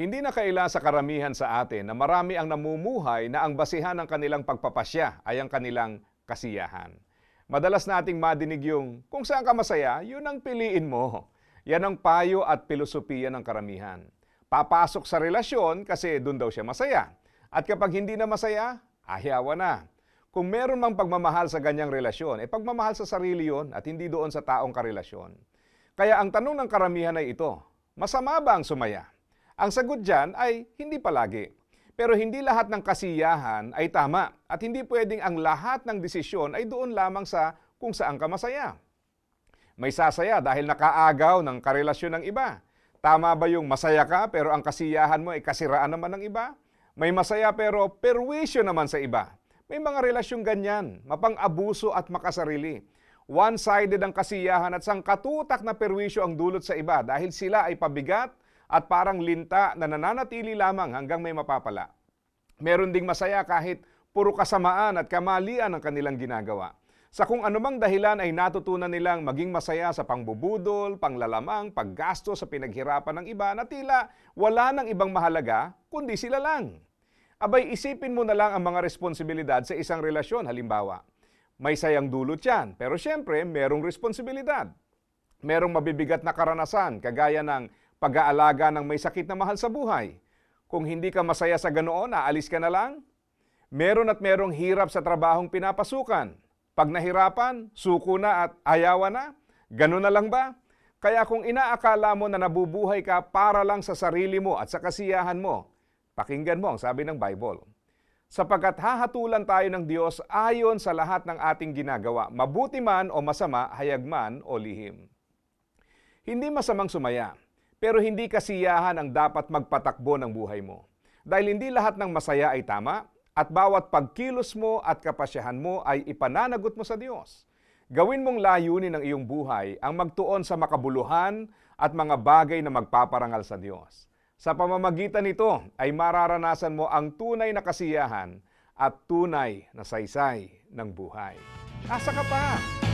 Hindi na kaila sa karamihan sa atin na marami ang namumuhay na ang basihan ng kanilang pagpapasya ay ang kanilang kasiyahan. Madalas nating madinig yung, kung saan ka masaya, yun ang piliin mo. Yan ang payo at pilosopiya ng karamihan. Papasok sa relasyon kasi doon daw siya masaya. At kapag hindi na masaya, ahyawa na. Kung meron mang pagmamahal sa ganyang relasyon, eh pagmamahal sa sarili yon at hindi doon sa taong karelasyon. Kaya ang tanong ng karamihan ay ito, masama ba ang sumaya? Ang sagot dyan ay hindi palagi. Pero hindi lahat ng kasiyahan ay tama at hindi pwedeng ang lahat ng desisyon ay doon lamang sa kung saan ka masaya. May sasaya dahil nakaagaw ng karelasyon ng iba. Tama ba yung masaya ka pero ang kasiyahan mo ay kasiraan naman ng iba? May masaya pero perwisyo naman sa iba. May mga relasyong ganyan, mapang-abuso at makasarili. One-sided ang kasiyahan at sangkatutak na perwisyo ang dulot sa iba dahil sila ay pabigat at parang linta na nananatili lamang hanggang may mapapala. Meron ding masaya kahit puro kasamaan at kamalian ang kanilang ginagawa. Sa kung anumang dahilan ay natutunan nilang maging masaya sa pangbubudol, panglalamang, paggasto sa pinaghirapan ng iba na tila wala nang ibang mahalaga kundi sila lang. Abay, isipin mo na lang ang mga responsibilidad sa isang relasyon. Halimbawa, may sayang dulot yan, pero syempre, merong responsibilidad. Merong mabibigat na karanasan, kagaya ng pag-aalaga ng may sakit na mahal sa buhay. Kung hindi ka masaya sa ganoon, aalis ka na lang? Meron at merong hirap sa trabahong pinapasukan. Pag nahirapan, suko na at ayawa na? Ganun na lang ba? Kaya kung inaakala mo na nabubuhay ka para lang sa sarili mo at sa kasiyahan mo, pakinggan mo ang sabi ng Bible. Sapagkat hahatulan tayo ng Diyos ayon sa lahat ng ating ginagawa, mabuti man o masama, hayag man o lihim. Hindi masamang sumaya, pero hindi kasiyahan ang dapat magpatakbo ng buhay mo. Dahil hindi lahat ng masaya ay tama at bawat pagkilos mo at kapasyahan mo ay ipananagot mo sa Diyos. Gawin mong layunin ng iyong buhay ang magtuon sa makabuluhan at mga bagay na magpaparangal sa Diyos. Sa pamamagitan nito ay mararanasan mo ang tunay na kasiyahan at tunay na saysay ng buhay. Asa ka pa?